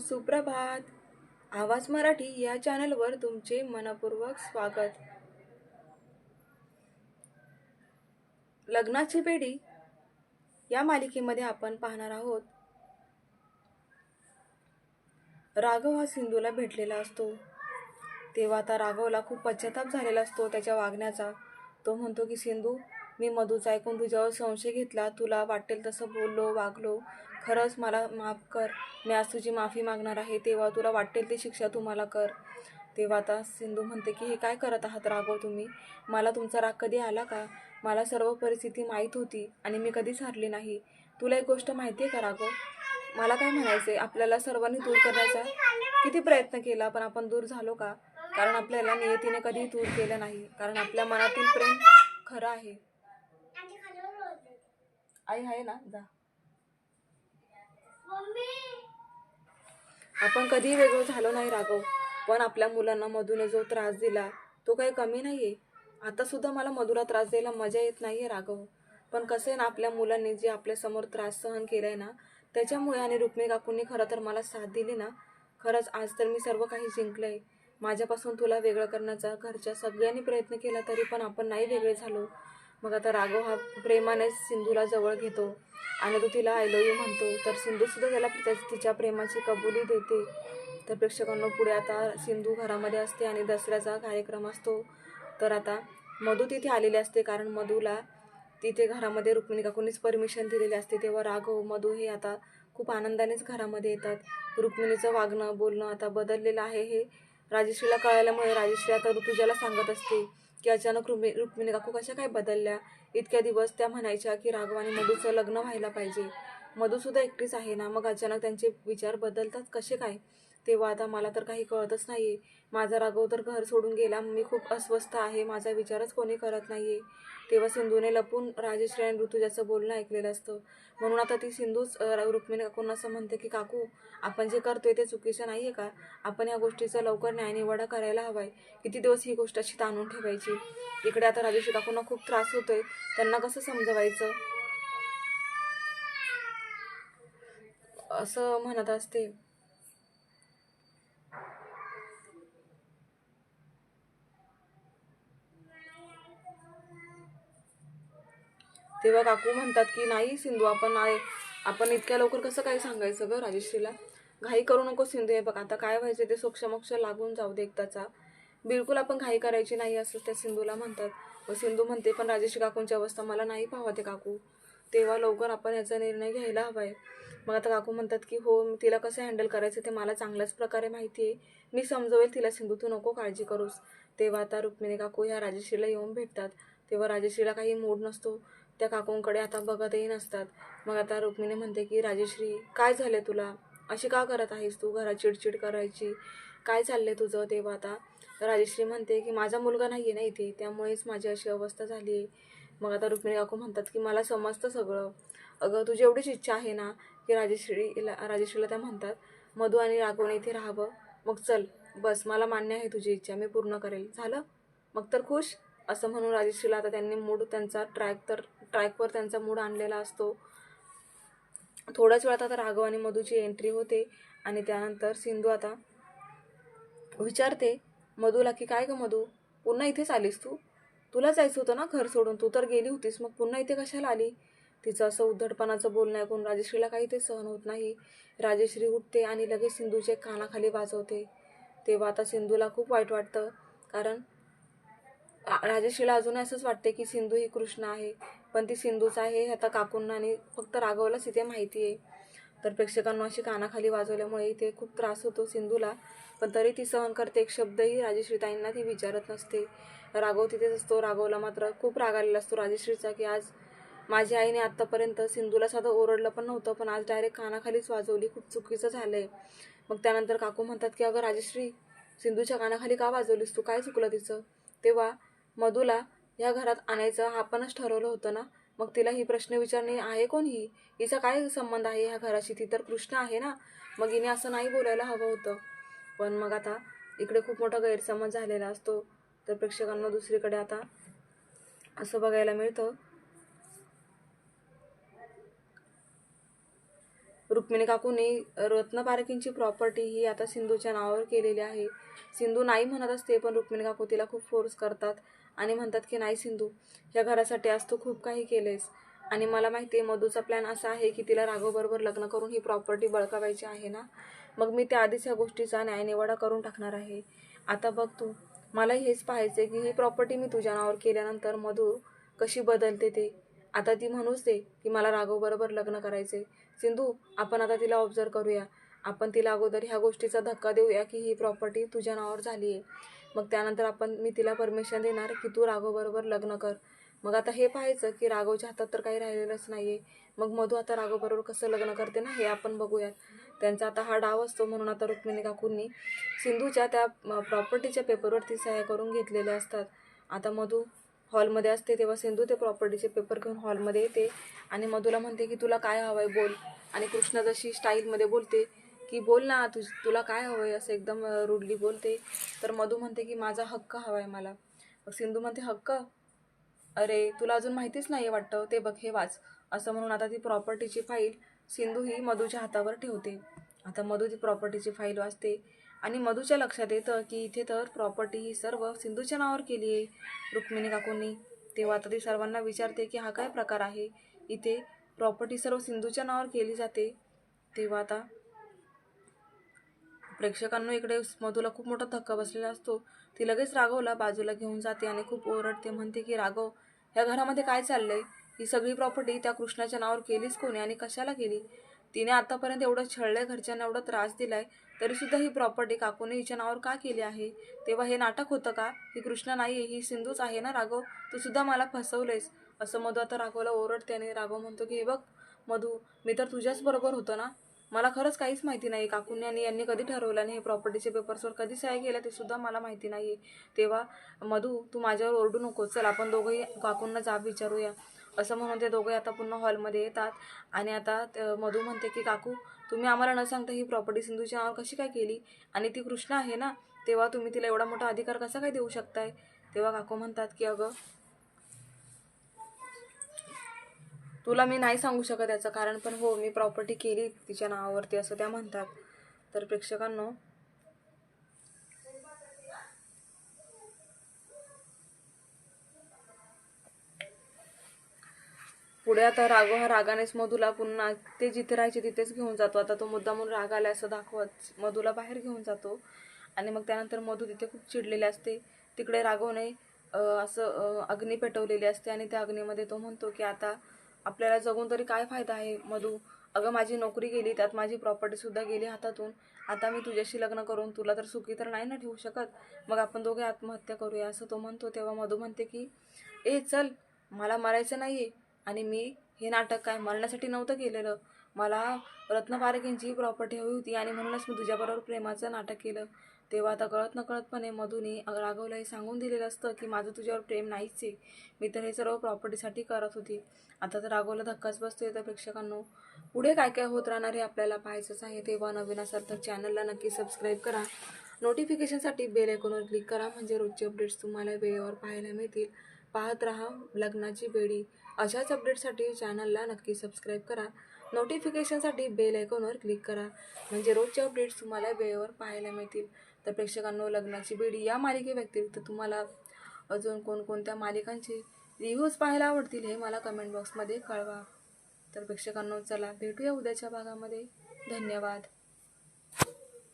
सुप्रभात. आवाज मराठी या चॅनलवर तुमचे मनपूर्वक स्वागत. लग्नाची पेढी या मालिकेमध्ये आपण पाहणार आहोत. राघव हा सिंधूला भेटलेला असतो. तेव्हा आता राघवला खूप पश्चाताप झालेला असतो त्याच्या वागण्याचा. तो म्हणतो की सिंधू मी मधूचा ऐकून तुझ्यावर संशय घेतला. तुला वाटेल तसं बोललो वागलो. खरंच मला माफ कर. मी आज तुझी माफी मागणार आहे. तेव्हा तुला वाटेल ती शिक्षा तू मला कर. तेव्हा आता सिंधू म्हणते की हे काय करत आहात राघव तुम्ही? मला तुमचा राग कधी आला का? मला सर्व परिस्थिती माहीत होती आणि मी कधीच हारली नाही. तुला एक गोष्ट माहिती आहे का राघव? मला काय म्हणायचं आहे आपल्याला सर्वांनी दूर करण्याचा किती प्रयत्न केला पण आपण दूर झालो का? कारण आपल्याला नियतीने कधी दूर केलं नाही. कारण आपल्या मनातील प्रेम खरं आहे. आई आहे ना? जा. आपण कधीही वेगळं झालो नाही राघव पण आपल्या मुलांना मधूने जो त्रास दिला तो काही कमी नाही आहे आता सुद्धा मला मधुरा त्रास द्यायला मजा येत नाही आहे राघव. पण कसं आहे ना आपल्या मुलांनी जे आपल्यासमोर त्रास सहन केलाय ना त्याच्यामुळे आणि रुक्मिणी काकूंनी खरं तर मला साथ दिली ना खरंच आज तर मी सर्व काही जिंकलंय. माझ्यापासून तुला वेगळं करण्याचा घरच्या सगळ्यांनी प्रयत्न केला तरी पण आपण नाही वेगळे झालो. मग आता राघव हा प्रेमाने सिंधूला जवळ घेतो आणि तो तिला आय यू म्हणतो. तर सिंधू सुद्धा त्याला तिच्या प्रेमाची कबुली देते. तर प्रेक्षकांना पुढे आता सिंधू घरामध्ये असते आणि दसऱ्याचा कार्यक्रम असतो. तर आता मधू तिथे आलेली असते कारण मधूला तिथे घरामध्ये रुक्मिणी काकूंनीच परमिशन दिलेली असते. तेव्हा राघव मधू हे आता खूप आनंदानेच घरामध्ये येतात. रुक्मिणीचं वागणं बोलणं आता बदललेलं आहे हे राजेश्रीला कळाल्यामुळे राजेश्री आता ऋतुजाला सांगत असते. की अचानक रुमे रुक्मिणी काकू कशा काय बदलल्या? इतक्या दिवस त्या म्हणायच्या की राघव आणि मधूचं लग्न व्हायला पाहिजे. मधूसुद्धा एकटीच आहे ना? मग अचानक त्यांचे विचार बदलतात कसे काय? तेव्हा आता मला तर काही कळतच नाही आहे माझा राघव तर घर सोडून गेला. मी खूप अस्वस्थ आहे. माझा विचारच कोणी करत नाही आहे तेव्हा सिंधूने लपून राजेश्री आणि ऋतुजाचं बोलणं ऐकलेलं असतं. म्हणून आता ती सिंधूच रुक्मिणी काकूंना असं म्हणते की काकू आपण जे करतोय ते चुकीचं नाही आहे का? आपण या गोष्टीचा लवकर न्यायनिवाडा करायला हवा आहे किती दिवस ही गोष्ट अशी ताणून ठेवायची? इकडे आता राजेश्री काकूंना खूप त्रास होतोय. त्यांना कसं समजवायचं? असं म्हणत असते. तेव्हा काकू म्हणतात की नाही सिंधू आपण आहे आपण इतक्या लवकर कसं काय सांगायचं गं राजश्रीला? घाई करू नको सिंधू हे बघ आता काय व्हायचं ते सोक्षमोक्ष लागून जाऊ दे एकदाचा. बिलकुल आपण घाई करायची नाही असं त्या सिंधूला म्हणतात. व सिंधू म्हणते पण राजेश्री काकूंची अवस्था मला नाही पाहते काकू. तेव्हा लवकर आपण याचा निर्णय घ्यायला हवा आहे मग आता काकू म्हणतात की हो तिला कसं हँडल करायचं ते मला चांगल्याच प्रकारे माहिती आहे. मी समजवेल तिला सिंधू तू नको काळजी करूस. तेव्हा आता रुक्मिणी काकू ह्या राजेश्रीला येऊन भेटतात. तेव्हा राजेश्रीला काही मूड नसतो. त्या काकूंकडे आता बघतही नसतात. मग आता रुक्मिणी म्हणते की राजेश्री काय झालं तुला? अशी का करत आहेस तू? घरात चिडचिड करायची. काय चाललंय तुझं तेव्हा आता? राजेश्री म्हणते की माझा मुलगा नाही आहे ना इथे. त्यामुळेच माझी अशी अवस्था झाली आहे. मग आता रुक्मिणी काकू म्हणतात की मला समजतं सगळं. अगं तुझी एवढीच इच्छा आहे ना? की राजेश्रीला राजेश्रीला त्या म्हणतात मधू आणि राघवने इथे राहावं. मग चल बस. मला मान्य आहे तुझी इच्छा. मी पूर्ण करेल. झालं? मग तर खुश? असं म्हणून राजेश्रीला आता त्यांनी मूड त्यांचा ट्रॅक तर ट्रॅकवर त्यांचा मूड आणलेला असतो. थोड्याच वेळात आता राघव आणि मधूची एंट्री होते आणि त्यानंतर सिंधू आता विचारते मधूला की काय ग मधू? पुन्हा इथेच आलीस तू? तुला जायचं होतं ना घर सोडून? तू तर गेली होतीस मग पुन्हा इथे कशाला आली? तिचं असं उद्धटपणाचं बोलणं ऐकून राजेश्रीला काही ते सहन होत नाही. राजेश्री उठते आणि लगेच सिंधूचे कानाखाली वाजवते. तेव्हा आता सिंधूला खूप वाईट वाटतं कारण राजेशीला अजून असंच वाटते की सिंधू ही कृष्ण आहे पण ती सिंधूच आहे हे आता काकूंना आणि फक्त राघवलाच इथे माहिती आहे. तर प्रेक्षकांना अशी कानाखाली वाजवल्यामुळे इथे खूप त्रास होतो सिंधूला पण तरी ती सहन करते एक शब्दही राजेश्रीताईंना ती विचारत नसते. राघव तिथेच असतो राघवला मात्र खूप राग आलेला असतो राजेश्रीचा की आज माझ्या आईने आत्तापर्यंत सिंधूला साधं ओरडलं पण नव्हतं पण आज डायरेक्ट कानाखालीच वाजवली खूप चुकीचं झालंय. मग त्यानंतर काकू म्हणतात की अगं राजेश्री सिंधूच्या कानाखाली का वाजवलीस? तू काय चुकलं तिचं? तेव्हा मधूला ह्या घरात आणायचं आपणच ठरवलं होतं ना? मग तिला ही प्रश्न विचारणे आहे कोण ही? हिचा काय संबंध आहे ह्या घराशी? ती तर कृष्ण आहे ना? मग हिने असं नाही बोलायला हवं होतं. पण मग आता इकडे खूप मोठा गैरसमज झालेला असतो. तर प्रेक्षकांना दुसरीकडे आता असं बघायला मिळतं. रुक्मिणी काकूने रत्न पारखींची प्रॉपर्टी ही आता सिंधूच्या नावावर केलेली आहे. सिंधू नाही म्हणत असते पण रुक्मिणी काकू तिला खूप फोर्स करतात आणि म्हणतात की नाही सिंधू या घरासाठी आज तू खूप काही केलेस आणि मला माहिती आहे मधूचा प्लॅन असा आहे की तिला राघवबरोबर लग्न करून ही प्रॉपर्टी बळकावायची आहे ना? मग मी त्या आधीच ह्या गोष्टीचा न्यायनिवाडा करून टाकणार आहे. आता बघ तू मला हेच पाहायचं की ही प्रॉपर्टी मी तुझ्या नावावर केल्यानंतर मधू कशी बदलते ते. आता ती म्हणूच दे की मला राघवबरोबर लग्न करायचे सिंधू आपण आता तिला ऑब्झर्व करूया. आपण तिला अगोदर ह्या गोष्टीचा धक्का देऊया की ही प्रॉपर्टी तुझ्या नावावर झाली आहे मग त्यानंतर आपण मी तिला परमिशन देणार की तू राघवबरोबर लग्न कर. मग आता हे पाहायचं की राघवच्या हातात तर काही राहिलेलंच नाही आहे मग मधू आता राघवबरोबर कसं लग्न करते ना हे आपण बघूयात. त्यांचा आता हा डाव असतो म्हणून आता रुक्मिणी काकूंनी सिंधूच्या त्या प्रॉपर्टीच्या पेपरवरती सह्या करून घेतलेल्या असतात. आता मधू हॉलमध्ये असते तेव्हा सिंधू ते प्रॉपर्टीचे पेपर घेऊन हॉलमध्ये येते. आणि मधूला म्हणते की तुला काय हवं आहे बोल. आणि कृष्णा जशी स्टाईलमध्ये बोलते की बोल ना तुझ तुला काय हवं आहे असं एकदम रुडली बोलते. तर मधू म्हणते की माझा हक्क हवा आहे मला. मग सिंधू म्हणते हक्क? अरे तुला अजून माहितीच नाही वाटतं? ते बघ हे वाच. असं म्हणून आता ती प्रॉपर्टीची फाईल सिंधू ही मधूच्या हातावर ठेवते. आता मधू ती प्रॉपर्टीची फाईल वाचते. आणि मधूच्या लक्षात येतं की इथे तर प्रॉपर्टी ही सर्व सिंधूच्या नावावर केली आहे रुक्मिणी काकूंनी. तेव्हा आता ती सर्वांना विचारते की हा काय प्रकार आहे? इथे प्रॉपर्टी सर्व सिंधूच्या नावावर केली जाते. तेव्हा आता प्रेक्षकांना इकडे मधूला खूप मोठा धक्का बसलेला असतो. ती लगेच राघवला बाजूला घेऊन जाते आणि खूप ओरडते म्हणते की राघव ह्या घरामध्ये काय चाललंय? ही सगळी प्रॉपर्टी त्या कृष्णाच्या नावावर केलीच कोणी आणि कशाला केली? तिने आतापर्यंत एवढं छळलं घरच्यांना एवढा त्रास दिलाय तरी सुद्धा ही प्रॉपर्टी काकूने हिच्या नावावर का केली आहे? तेव्हा हे नाटक होतं का? ही कृष्णा नाही ही सिंधूच आहे ना राघव? तू सुद्धा मला फसवलेस असं मधू आता राघवला ओरडते आणि राघव म्हणतो की हे बघ मधू मी तर तुझ्याच बरोबर होतो ना? मला खरंच काहीच माहिती नाही काकूंनी आणि यांनी कधी ठरवलं आणि हे प्रॉपर्टीचे पेपर्सवर कधी सह्या केल्या ते सुद्धा मला माहिती नाही तेव्हा मधू तू माझ्यावर ओरडू नको. चल आपण दोघंही काकूंना जाब विचारूया. असं म्हणून ते दोघे आता पुन्हा हॉलमध्ये येतात. आणि आता त- मधू म्हणते की काकू तुम्ही आम्हाला न सांगता ही प्रॉपर्टी सिंधूच्या नावावर कशी काय केली? आणि ती कृष्णा आहे ना तेव्हा तुम्ही तिला एवढा मोठा अधिकार कसा काय देऊ शकताय? तेव्हा काकू म्हणतात की अगं तुला मी नाही सांगू शकत याचं कारण पण हो मी प्रॉपर्टी केली तिच्या नावावरती असं त्या म्हणतात. तर प्रेक्षकांनो पुढे आता राघव हा रागानेच मधूला पुन्हा ते जिथे राहायचे तिथेच घेऊन जातो. आता तो मुद्दामून राग आला असं दाखवत मधूला बाहेर घेऊन जातो. आणि मग त्यानंतर मधू तिथे खूप चिडलेले असते. तिकडे राघवने असं अग्नी पेटवलेली असते आणि त्या अग्नीमध्ये तो म्हणतो की आता आपल्याला जगून तरी काय फायदा आहे मधू? अगं माझी नोकरी गेली त्यात माझी प्रॉपर्टीसुद्धा गेली हातातून. आता मी तुझ्याशी लग्न करून तुला तर सुखी तर नाही ना ठेवू शकत. मग आपण दोघे आत्महत्या करूया असं तो म्हणतो. तेव्हा मधू म्हणते की ए चल मला मरायचं नाही आहे आणि मी हे नाटक काय मरण्यासाठी नव्हतं केलेलं. मला रत्न पारखेंची प्रॉपर्टी हवी होती आणि म्हणूनच मी तुझ्याबरोबर प्रेमाचं नाटक केलं. तेव्हा आता कळत नकळतपणे मधूने राघवला हे सांगून दिलेलं असतं की माझं तुझ्यावर प्रेम नाहीच आहे. मी तर हे सर्व प्रॉपर्टीसाठी करत होती. आता तर राघवला धक्काच बसतोय तर प्रेक्षकांनो. पुढे काय काय होत राहणार हे आपल्याला पाहायचंच आहे. तेव्हा नवीन असाल तर चॅनलला नक्की सबस्क्राईब करा. नोटिफिकेशनसाठी बेल आयकॉनवर क्लिक करा. म्हणजे रोजचे अपडेट्स तुम्हाला वेळेवर पाहायला मिळतील. पाहत राहा लग्नाची बेडी अशाच अपडेटसाठी चॅनलला नक्की सबस्क्राईब करा. नोटिफिकेशनसाठी बेल आयकॉनवर क्लिक करा. म्हणजे रोजचे अपडेट्स तुम्हाला वेळेवर पाहायला मिळतील. तर प्रेक्षकांनो लग्नाची बेडी या मालिकेव्यतिरिक्त तुम्हाला अजून कोणकोणत्या मालिकांचे रिव्ह्यूज पाहायला आवडतील हे मला कमेंट बॉक्समध्ये कळवा. तर प्रेक्षकांनो चला भेटूया उद्याच्या भागामध्ये. धन्यवाद.